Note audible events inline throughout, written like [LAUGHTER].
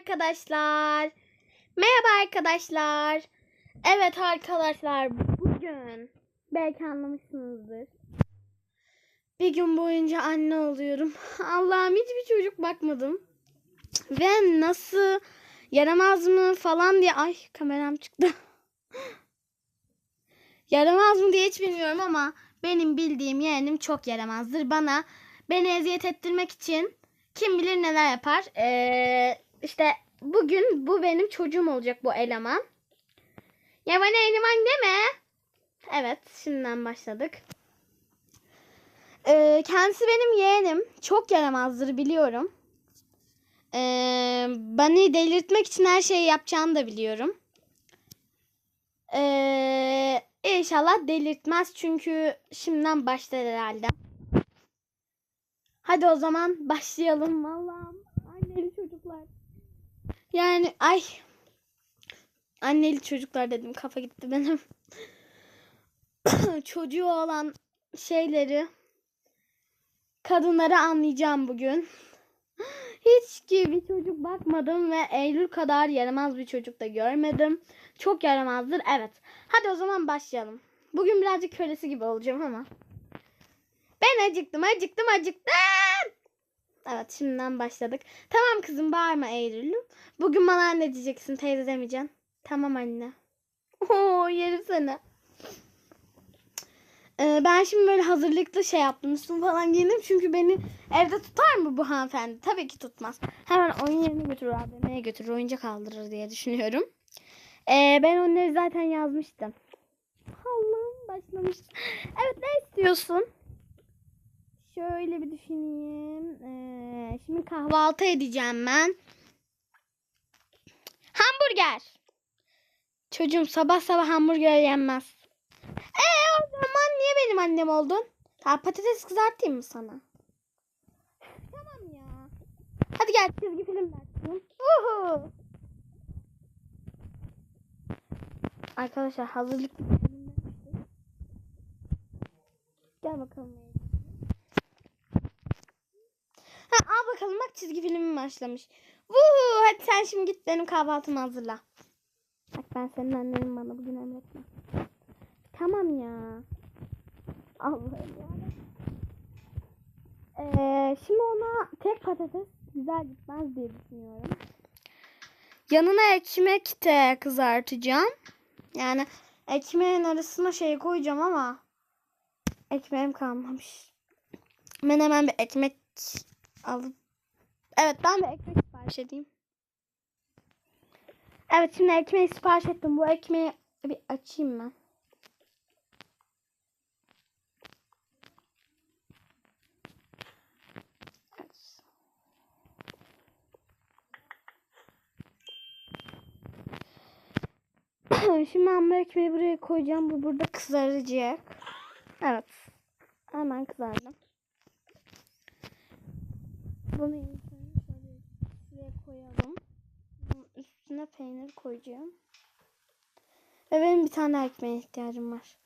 arkadaşlar. Merhaba arkadaşlar. Evet arkadaşlar bugün belki anlamışsınızdır. Bir gün boyunca anne oluyorum. [LAUGHS] Allah'ım hiçbir çocuk bakmadım. Ve nasıl yaramaz mı falan diye ay kameram çıktı. [LAUGHS] yaramaz mı diye hiç bilmiyorum ama benim bildiğim yeğenim çok yaramazdır. Bana beni eziyet ettirmek için kim bilir neler yapar. Ee, işte bugün bu benim çocuğum olacak bu eleman. Ya bana eleman deme. Evet şimdiden başladık. Ee, kendisi benim yeğenim. Çok yaramazdır biliyorum. Ee, beni delirtmek için her şeyi yapacağını da biliyorum. Ee, inşallah delirtmez çünkü şimdiden başlar herhalde. Hadi o zaman başlayalım. Çocuklar. Yani ay anneli çocuklar dedim kafa gitti benim. [COUGHS] Çocuğu olan şeyleri kadınları anlayacağım bugün. [GASPS] Hiç ki bir çocuk bakmadım ve Eylül kadar yaramaz bir çocuk da görmedim. Çok yaramazdır evet. Hadi o zaman başlayalım. Bugün birazcık kölesi gibi olacağım ama. Ben acıktım, acıktım, acıktım. Evet, şimdiden başladık. Tamam kızım, bağırma Eylül'üm. Bugün bana anne diyeceksin, teyze demeyeceksin. Tamam anne. Oo, yerim seni. Ee, ben şimdi böyle hazırlıklı şey yaptım. Üstümü falan giyindim. Çünkü beni evde tutar mı bu hanımefendi? Tabii ki tutmaz. Hemen oyun yerine götürür, AVM'ye götürür, oyuncak aldırır diye düşünüyorum. Ee, ben onları zaten yazmıştım. Allah'ım başlamış. Evet ne istiyorsun? Şöyle bir düşüneyim. Ee, şimdi kahvaltı edeceğim ben. Hamburger. Çocuğum sabah sabah hamburger yenmez. Ee o zaman niye benim annem oldun? Ha, patates kızartayım mı sana? Tamam ya. Hadi gel çizgi film dersin. Uhu. Arkadaşlar demiştim. Gel bakalım. Ha, al bakalım çizgi filmim başlamış. Vuhu, hadi sen şimdi git benim kahvaltımı hazırla. Bak ben senin annenin bana bugün emretme. Tamam ya. Allah'ım ya. Ee, şimdi ona tek patates güzel gitmez diye düşünüyorum. Yanına ekmek de kızartacağım. Yani ekmeğin arasına şey koyacağım ama ekmeğim kalmamış. Ben hemen bir ekmek alıp Evet ben bir ekmek sipariş edeyim. Evet şimdi ekmeği sipariş ettim. Bu ekmeği bir açayım ben. [CLEARS THROAT] Şimdi ben bu ekmeği buraya koyacağım. Bu burada kızaracak. Evet. Hemen kızardım. Bunu ilk önce şöyle şuraya koyalım. Bunun üstüne peynir koyacağım. Ve benim bir tane ekmeğe ihtiyacım var.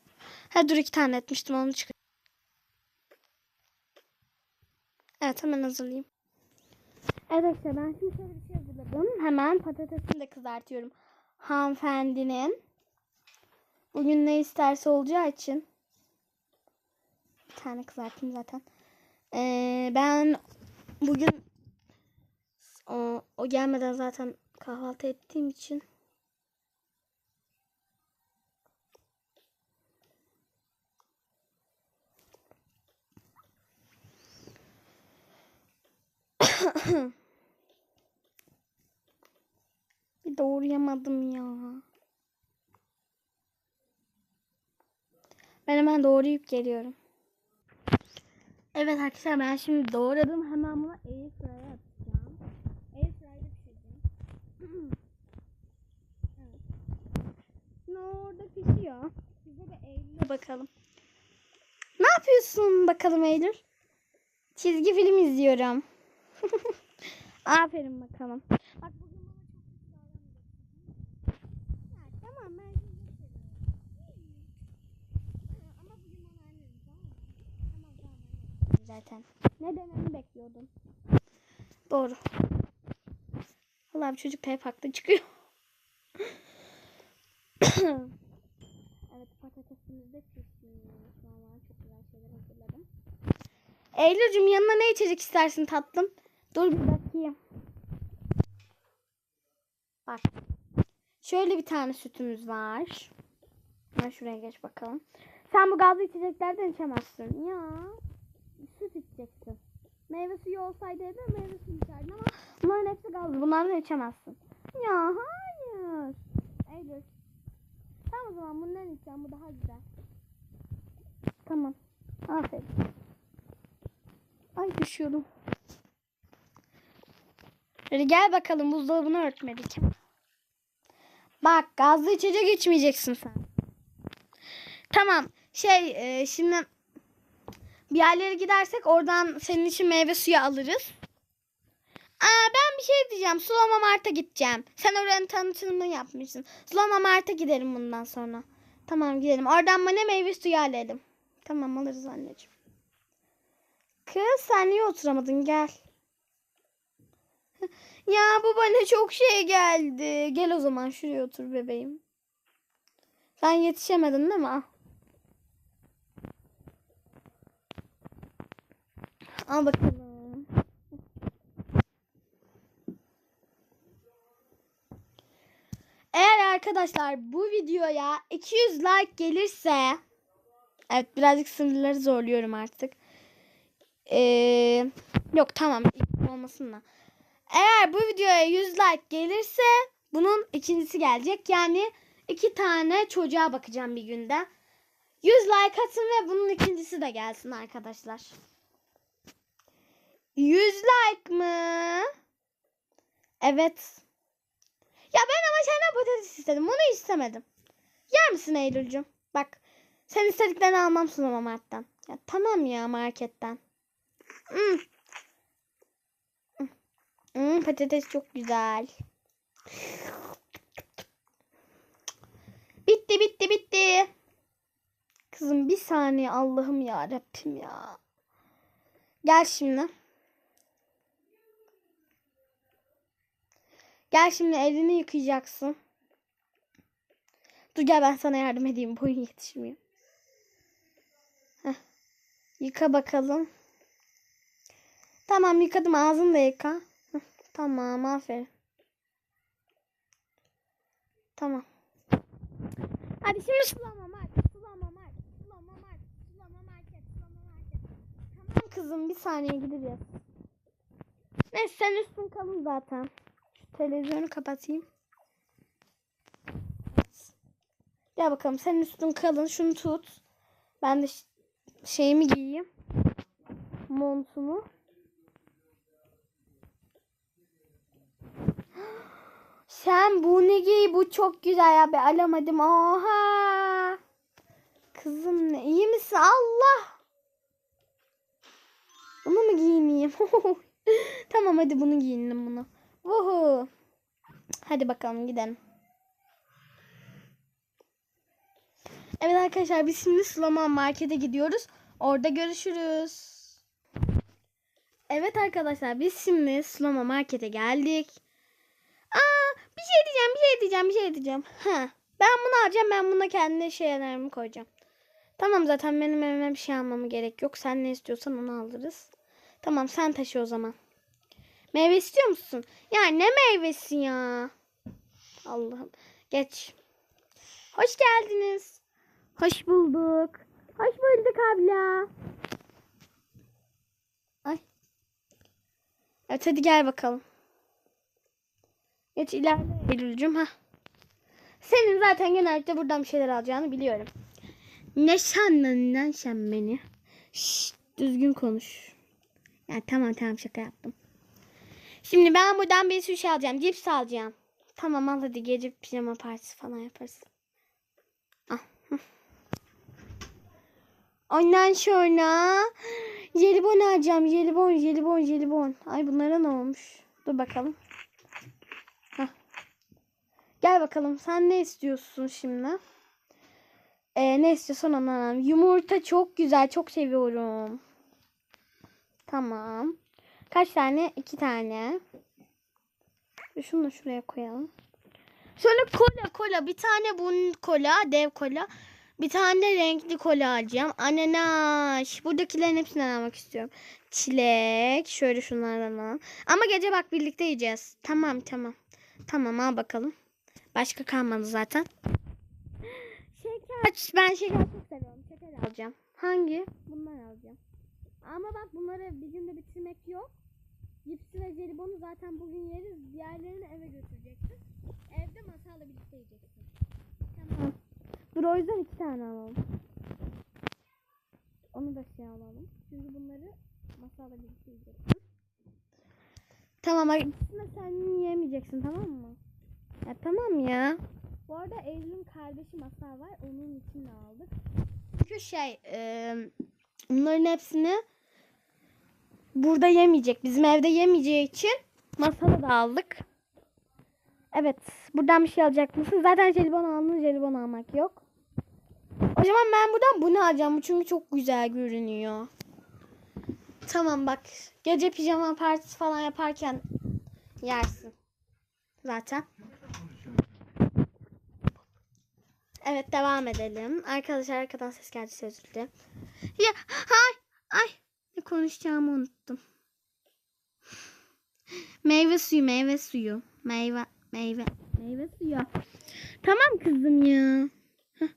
Ha dur iki tane etmiştim onu çıkar. Evet hemen hazırlayayım. Evet arkadaşlar ben şimdi şöyle bir şey hazırladım. Hemen patatesini de kızartıyorum. Hanımefendinin bugün ne isterse olacağı için bir tane kızartayım zaten. Ee, ben bugün o, o gelmeden zaten kahvaltı ettiğim için [COUGHS] bir doğrayamadım ya. Ben hemen doğrayıp geliyorum. Evet arkadaşlar ben şimdi doğradım. Hemen bunu airfryer'a Şimdi orada pişiyor. Bize de Eylül'e bakalım. Ne yapıyorsun bakalım Eylül? Çizgi film izliyorum. [LAUGHS] Aferin bakalım. Bak bugün bana çok davranmayacaksın. Ya, tamam ben sizi seviyorum. Ama bugün bana annem tamam? Tamam tamam. Zaten. Ne dememi bekliyordun? Doğru. Vallahi bu çocuk hep haklı çıkıyor. Evet patatesimiz de. Eylül'cüm yanına ne içecek istersin tatlım? Dur bir bakayım. Bak. Şöyle bir tane sütümüz var. Ben şuraya geç bakalım. Sen bu gazlı içeceklerden içemezsin. Ya. Süt içeceksin. Meyve suyu olsaydı evde meyve suyu içerdin ama bunların hepsi gazlı. Bunlardan içemezsin. Ya hayır. O zaman bundan içeceğim. Bu daha güzel. Tamam. Aferin. Ay düşüyorum. Hadi gel bakalım buzdolabını örtmedik. Bak gazlı içecek içmeyeceksin sen. Tamam. Şey e, şimdi bir yerlere gidersek oradan senin için meyve suyu alırız. Aa ben bir şey diyeceğim. Sulama Mart'a gideceğim. Sen oranın tanıtımını yapmışsın. Sulama Mart'a gidelim bundan sonra. Tamam gidelim. Oradan bana meyve suyu alalım. Tamam alırız anneciğim. Kız sen niye oturamadın gel. [LAUGHS] Ya bu bana çok şey geldi. Gel o zaman şuraya otur bebeğim. Sen yetişemedin değil mi? Al. Al bakalım. Eğer arkadaşlar bu videoya 200 like gelirse Evet birazcık sınırları zorluyorum artık. Ee, yok tamam olmasın da. Eğer bu videoya 100 like gelirse bunun ikincisi gelecek. Yani iki tane çocuğa bakacağım bir günde. 100 like atın ve bunun ikincisi de gelsin arkadaşlar. 100 like mı? Evet. Ya ben ama senden patates istedim. Bunu istemedim. Yer misin Eylül'cüm? Bak. Sen istediklerini almam sunama marketten. Ya tamam ya marketten. Hmm. Hmm, patates çok güzel. Bitti bitti bitti. Kızım bir saniye Allah'ım ya Rabbim ya. Gel şimdi. Gel şimdi elini yıkayacaksın. Dur gel ben sana yardım edeyim. [LAUGHS] Boyun yetişmiyor. Heh. Yıka bakalım. Tamam yıkadım. Ağzını da yıka. Tamam aferin. Tamam. Hadi şimdi sulama market. Sulama market. Sulama market. Sulama market. Sulama market. Tamam kızım bir saniye gideceğiz. Neyse sen üstün kalın zaten. Televizyonu kapatayım. Gel bakalım senin üstün kalın. Şunu tut. Ben de şeyimi giyeyim. Montumu. [GASPS] Sen bu ne giy? Bu çok güzel ya. Ben alamadım. Oha. Kızım ne? iyi misin? Allah. Bunu mu giyineyim? [LAUGHS] tamam hadi bunu giyinelim bunu. Vuhu. Hadi bakalım gidelim. Evet arkadaşlar biz şimdi Sulama Market'e gidiyoruz. Orada görüşürüz. Evet arkadaşlar biz şimdi Sulama Market'e geldik. Aa bir şey diyeceğim bir şey diyeceğim bir şey diyeceğim. Ha, ben bunu alacağım ben buna kendi şeylerimi koyacağım. Tamam zaten benim evime bir şey almama gerek yok. Sen ne istiyorsan onu alırız. Tamam sen taşı o zaman. Meyve istiyor musun? Ya ne meyvesi ya? Allah'ım. Geç. Hoş geldiniz. Hoş bulduk. Hoş bulduk abla. Ay. Evet hadi gel bakalım. Geç ilerle Eylül'cüm. ha. Senin zaten genellikle buradan bir şeyler alacağını biliyorum. Ne sandın lan sen beni? Şşt, düzgün konuş. Ya tamam tamam şaka yaptım. Şimdi ben buradan bir sürü şey alacağım. Cips alacağım. Tamam al hadi gece pijama partisi falan yaparız. Al. hı. [LAUGHS] Ondan sonra jelibon alacağım. Jelibon, jelibon, jelibon. Ay bunlara ne olmuş? Dur bakalım. Hah. Gel bakalım. Sen ne istiyorsun şimdi? Ee, ne istiyorsan onu alalım. Yumurta çok güzel. Çok seviyorum. Tamam. Kaç tane? İki tane. Şunu da şuraya koyalım. Şöyle kola kola bir tane bunun kola dev kola. Bir tane renkli kola alacağım. Ananas. Buradakilerin hepsinden almak istiyorum. Çilek. Şöyle şunlardan alalım. Ama gece bak birlikte yiyeceğiz. Tamam tamam. Tamam al bakalım. Başka kalmadı zaten. Şeker. Ben şeker çok seviyorum. Şeker alacağım. Hangi? Bunlar alacağım. Ama bak bunları bir günde bitirmek yok. Cipsi ve jelibonu zaten bugün yeriz. Diğerlerini eve götüreceksin. Evde masayla birlikte yiyeceksin. Tamam. Dur o yüzden iki tane alalım. Onu da şey alalım. Çünkü bunları masayla birlikte yiyeceksin. Tamam de sen yiyemeyeceksin tamam mı? Ya tamam ya. Bu arada Eylül'ün kardeşi masal var. Onun için de aldık. Çünkü şey e, bunların hepsini burada yemeyecek. Bizim evde yemeyeceği için masada da aldık. Evet. Buradan bir şey alacak mısın? Zaten jelibon aldın. Jelibon almak yok. O zaman ben buradan bunu alacağım. Çünkü çok güzel görünüyor. Tamam bak. Gece pijama partisi falan yaparken yersin. Zaten. Evet devam edelim. Arkadaşlar arkadan ses geldi özür dilerim. Ya ay ay ne konuşacağımı unuttum. Meyve suyu meyve suyu. Meyve meyve meyve suyu. Tamam kızım ya. Hah.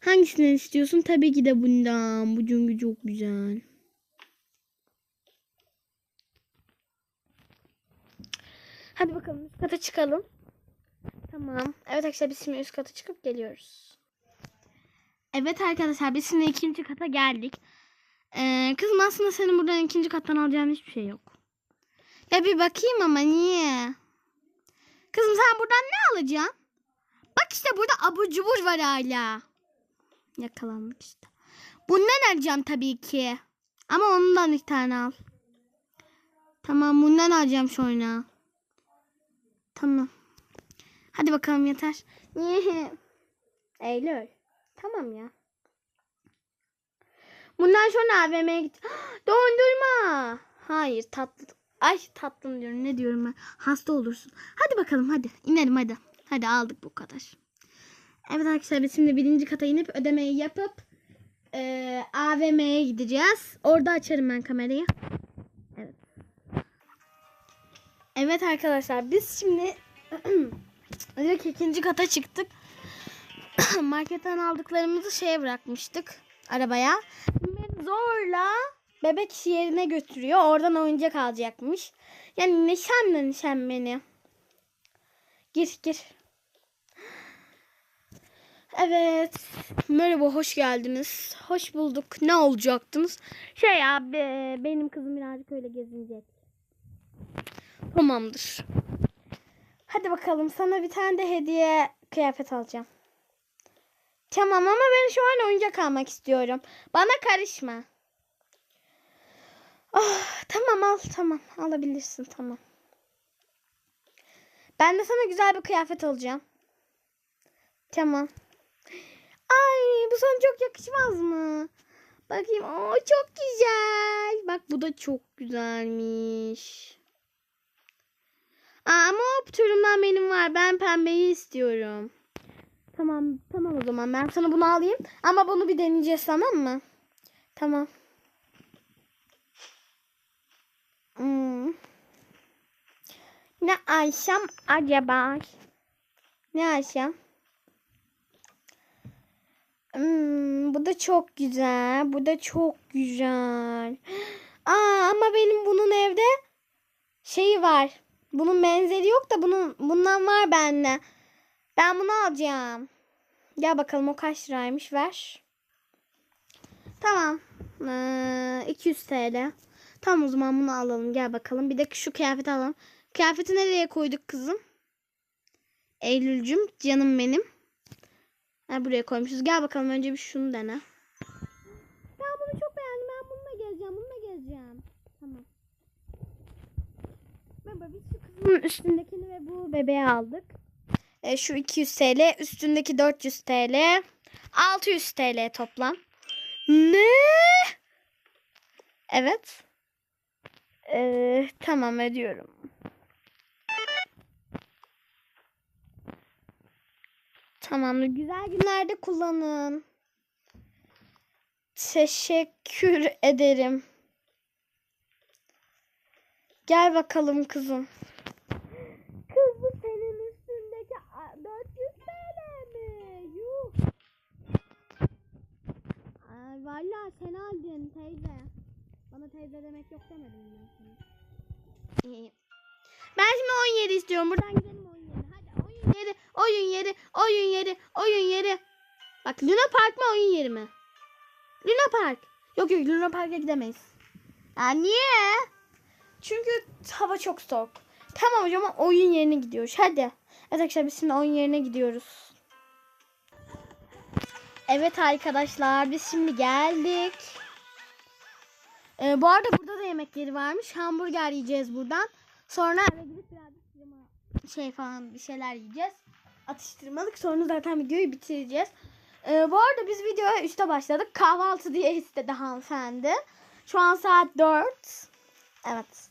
Hangisinden istiyorsun? Tabii ki de bundan. Bu çünkü çok güzel. Hadi bakalım üst kata çıkalım. Tamam. Evet arkadaşlar biz şimdi üst kata çıkıp geliyoruz. Evet arkadaşlar biz şimdi ikinci kata geldik. Ee, kızım aslında senin buradan ikinci kattan alacağın hiçbir şey yok. Ya bir bakayım ama niye? Kızım sen buradan ne alacaksın? Bak işte burada abur cubur var hala. Yakalandık işte. Bundan alacağım tabii ki. Ama ondan bir tane al. Tamam bundan alacağım sonra. Tamam. Hadi bakalım yeter. [LAUGHS] Eylül. Tamam ya. Bundan sonra AVM'ye git. [GASPS] Dondurma. Hayır tatlı. Ay tatlım diyorum. Ne diyorum ben? Hasta olursun. Hadi bakalım hadi. İnelim hadi. Hadi aldık bu kadar. Evet arkadaşlar biz şimdi birinci kata inip ödemeyi yapıp e, AVM'ye gideceğiz. Orada açarım ben kamerayı. Evet. Evet arkadaşlar biz şimdi [CLEARS THROAT] direkt ikinci kata çıktık. [CLEARS THROAT] Marketten aldıklarımızı şeye bırakmıştık arabaya. Zorla bebek işi yerine götürüyor. Oradan oyuncak alacakmış. Yani nişanlı nişan beni. Gir gir. Evet. Merhaba hoş geldiniz. Hoş bulduk. Ne olacaktınız? Şey abi benim kızım birazcık öyle gezinecek. Tamamdır. Hadi bakalım sana bir tane de hediye kıyafet alacağım. Tamam ama ben şu an oyuncak almak istiyorum. Bana karışma. Oh, tamam al tamam alabilirsin tamam. Ben de sana güzel bir kıyafet alacağım. Tamam. Ay bu sana çok yakışmaz mı? Bakayım. Oo çok güzel. Bak bu da çok güzelmiş. Aa, ama o türünden benim var. Ben pembeyi istiyorum. Tamam tamam o zaman ben sana bunu alayım. Ama bunu bir deneyeceğiz tamam mı? Tamam. Hmm. Ne alsam acaba? Ne alsam? Hmm, bu da çok güzel. Bu da çok güzel. [GASPS] Aa, ama benim bunun evde şeyi var. Bunun benzeri yok da bunun bundan var bende. Ben bunu alacağım. Gel bakalım o kaç liraymış ver. Tamam. Ee, 200 TL. Tamam o zaman bunu alalım. Gel bakalım. Bir de şu kıyafeti alalım. Kıyafeti nereye koyduk kızım? Eylül'cüm canım benim. Ha, buraya koymuşuz. Gel bakalım önce bir şunu dene. Ben bunu çok beğendim. Ben bununla gezeceğim. Bununla gezeceğim. Tamam. Baba biz şu kızın üstündekini ve bu bebeği aldık e, şu 200 TL, üstündeki 400 TL, 600 TL toplam. Ne? Evet. Ee, tamam ediyorum. Tamamdır. Güzel günlerde kullanın. Teşekkür ederim. Gel bakalım kızım. Ay, Valla sen aldın teyze. Bana teyze demek yok demedim ben sana. İyi. [LAUGHS] Ben şimdi 17 istiyorum. Buradan gidelim oyun yeri. Hadi oyun yeri, oyun yeri, oyun yeri, oyun yeri. Bak Luna Park mı oyun yeri mi? Luna Park. Yok yok Luna Park'a gidemeyiz. Ya niye? Çünkü hava çok soğuk. Tamam zaman oyun yerine gidiyoruz. Hadi. Evet arkadaşlar biz şimdi oyun yerine gidiyoruz. Evet arkadaşlar biz şimdi geldik. Ee, bu arada burada da yemek yeri varmış. Hamburger yiyeceğiz buradan. Sonra eve gidip birazcık şey falan bir şeyler yiyeceğiz. Atıştırmalık. Sonra zaten videoyu bitireceğiz. Ee, bu arada biz videoya 3'te başladık. Kahvaltı diye istedi hanımefendi. Şu an saat 4. Evet.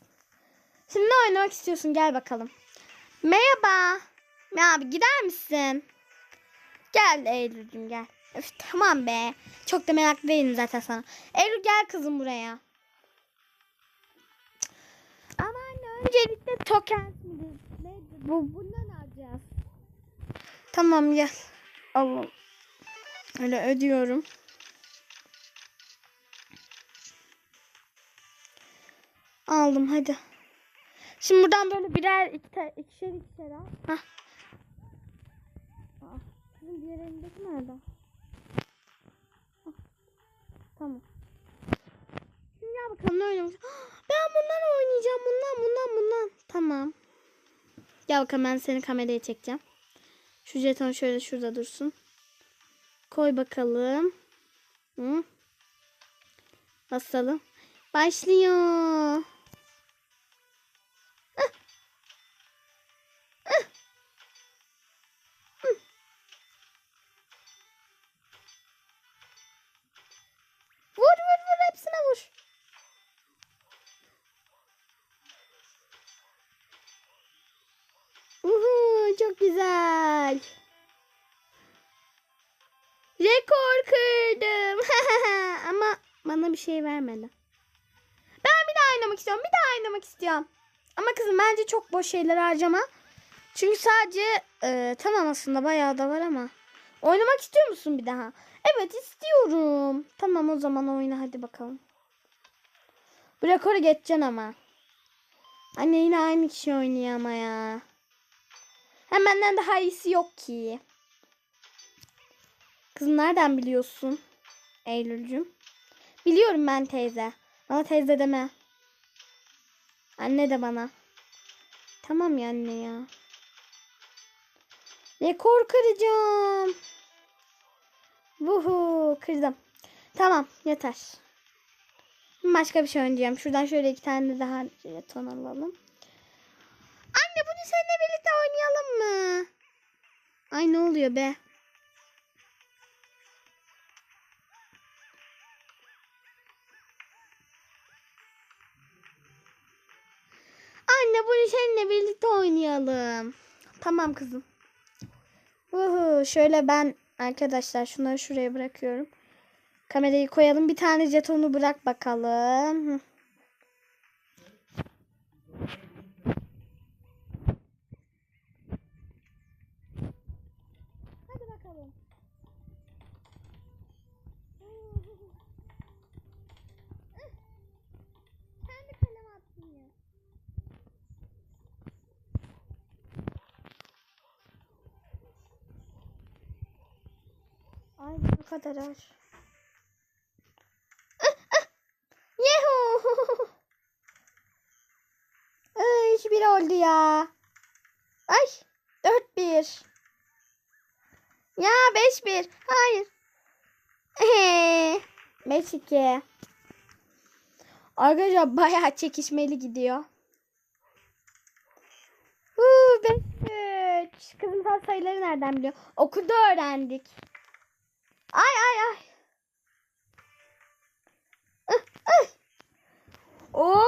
Şimdi ne oynamak istiyorsun? Gel bakalım. Merhaba. Abi gider misin? Gel Eylül'cüm gel. Öf, tamam be. Çok da meraklı değilim zaten sana. Eylül gel kızım buraya. Cık. Ama anne öncelikle token? Bu, bundan alacağız. Tamam gel. Allah. Öyle ödüyorum. Aldım hadi. Şimdi buradan böyle birer iki te, ikişer ikişer al. Hah. Aa, Kızım diğer elindeki nerede? Tamam. Gel bakalım ne oynamış. [GASPS] Ben bundan oynayacağım. Bundan bundan bundan. Tamam. Gel bakalım ben seni kameraya çekeceğim. Şu jeton şöyle şurada dursun. Koy bakalım. Hı? Basalım. Başlıyor. Vur. Uhu, çok güzel. Rekor kırdım. [LAUGHS] Ama bana bir şey vermedi. Ben bir daha oynamak istiyorum. Bir daha oynamak istiyorum. Ama kızım bence çok boş şeyler harcama. Çünkü sadece e, tamam aslında bayağı da var ama. Oynamak istiyor musun bir daha? Evet istiyorum. Tamam o zaman oyna hadi bakalım. Bu rekoru geçeceksin ama. Anne yine aynı kişi oynuyor ama ya. Hem benden daha iyisi yok ki. Kızım nereden biliyorsun? Eylül'cüm. Biliyorum ben teyze. Bana teyze deme. Anne de bana. Tamam ya anne ya. Rekor kıracağım. Vuhu kırdım. Tamam yeter. Başka bir şey oynayacağım. Şuradan şöyle iki tane daha jeton alalım. Anne bunu seninle birlikte oynayalım mı? Ay ne oluyor be? Anne bunu seninle birlikte oynayalım. Tamam kızım. Uhu, şöyle ben arkadaşlar şunları şuraya bırakıyorum. Kamerayı koyalım. Bir tane jetonu bırak bakalım. Hadi bakalım. Ay bu kadar ağır. Yehu. Ay bir oldu ya. Ay dört bir. Ya beş bir. Hayır. [LAUGHS] Beş iki. Arkadaşlar bayağı çekişmeli gidiyor. Huu, beş üç. Kızım sen sayıları nereden biliyor? Okulda öğrendik. Ay ay ay. Oo,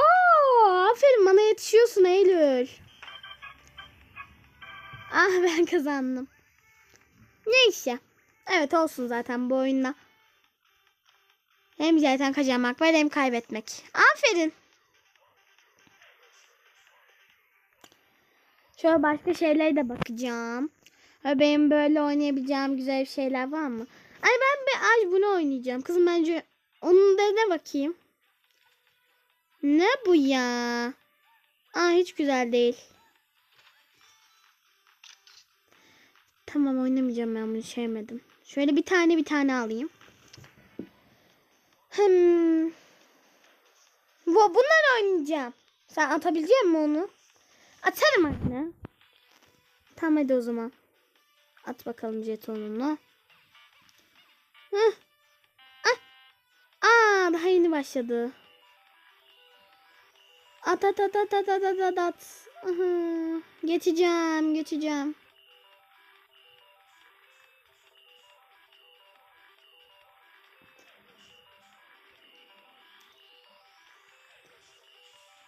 aferin bana yetişiyorsun Eylül. Ah ben kazandım. Neyse. Evet olsun zaten bu oyunda. Hem zaten kazanmak var hem kaybetmek. Aferin. Şöyle başka şeylere de bakacağım. Benim böyle oynayabileceğim güzel şeyler var mı? Ay ben bir ay bunu oynayacağım. Kızım bence onun da ne bakayım. Ne bu ya? Aa hiç güzel değil. Tamam oynamayacağım ben bunu sevmedim. Şöyle bir tane bir tane alayım. Hmm. Bu bunlar oynayacağım. Sen atabilecek misin onu? Atarım anne. Tamam hadi o zaman. At bakalım jetonunu. Heh. Ah. Aa daha yeni başladı. At at at at at at at at at. Geçeceğim geçeceğim.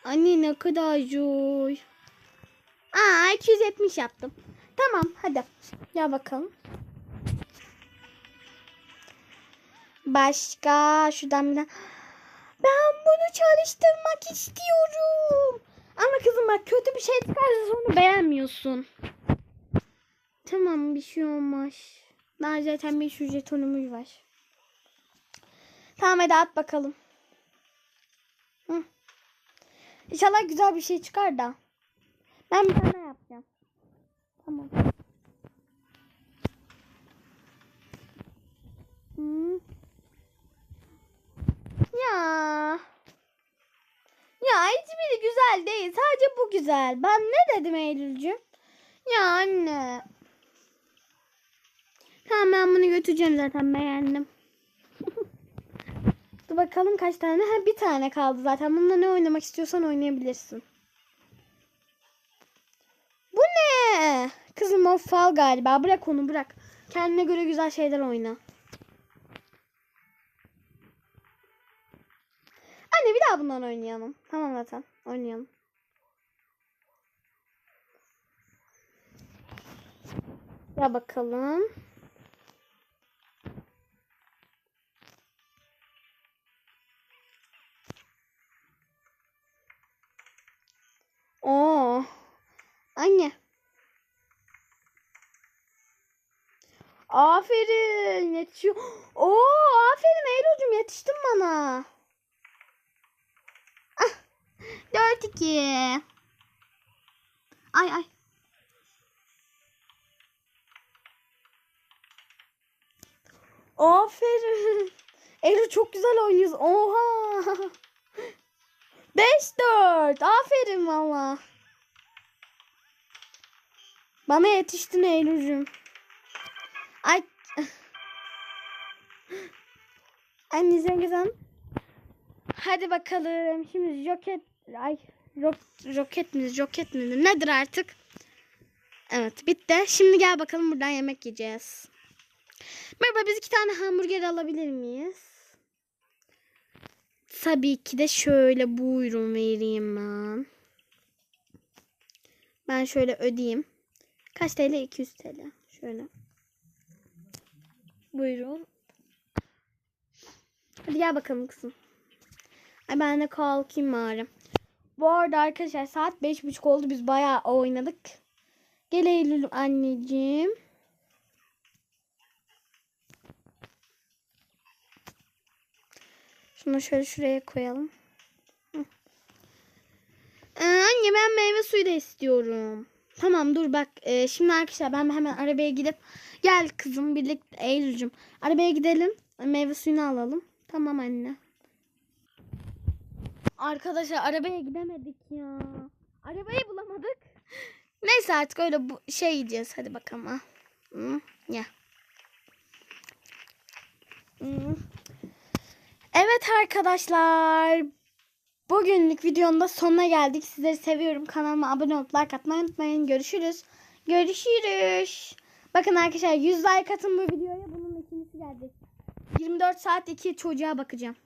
Anne ne kadar zor. Aa 270 yaptım. Tamam hadi. Ya bakalım. Başka şuradan bir de- Ben bunu çalıştırmak istiyorum. Ama kızım bak kötü bir şey çıkarsa sonra beğenmiyorsun. Tamam bir şey olmaz. Daha zaten bir sürü jetonumuz var. Tamam hadi at bakalım. Hı. İnşallah güzel bir şey çıkar da. Ben bir tane yapacağım. Tamam. Güzel. Ben ne dedim Eylül'cüğüm? Ya anne. Tamam ben bunu götüreceğim zaten beğendim. [LAUGHS] Dur bakalım kaç tane? Ha bir tane kaldı zaten. Bununla ne oynamak istiyorsan oynayabilirsin. Bu ne? Kızım o fal galiba. Bırak onu bırak. Kendine göre güzel şeyler oyna. Anne bir daha bundan oynayalım. Tamam zaten. Oynayalım. Ya bakalım. Oo. Anne. Aferin. Yetişiyor. Oo, aferin Eylül'cüm yetiştin bana. Ah, 4-2. Ay ay. Aferin. Eylül çok güzel oynuyorsun. Oha. [LAUGHS] 5-4. Aferin valla. Bana yetiştin Eylül'cüm. Ay. [LAUGHS] Anne sen güzel. Hadi bakalım. Şimdi roket ay rok, roket mi roket mi nedir artık? Evet bitti. Şimdi gel bakalım buradan yemek yiyeceğiz. Merhaba biz iki tane hamburger alabilir miyiz? Tabii ki de şöyle buyurun vereyim ben. Ben şöyle ödeyeyim. Kaç TL? 200 TL. Şöyle. Buyurun. Hadi gel bakalım kızım. Ay ben de kalkayım bari. Bu arada arkadaşlar saat beş buçuk oldu. Biz bayağı oynadık. Gel Eylül anneciğim. Şunu şöyle şuraya koyalım. Ee, anne ben meyve suyu da istiyorum. Tamam dur bak. Ee, şimdi arkadaşlar ben hemen arabaya gidip gel kızım birlikte Eylül'cüm. Arabaya gidelim. Meyve suyunu alalım. Tamam anne. Arkadaşlar arabaya gidemedik ya. Arabayı bulamadık. Neyse artık öyle bu şey yiyeceğiz. Hadi bakalım. ha. Hı, ya. Hı. Evet arkadaşlar. Bugünlük videonun da sonuna geldik. Sizleri seviyorum. Kanalıma abone olup like atmayı unutmayın. Görüşürüz. Görüşürüz. Bakın arkadaşlar 100 like atın bu videoya. Bunun ikincisi gelecek. 24 saat iki çocuğa bakacağım.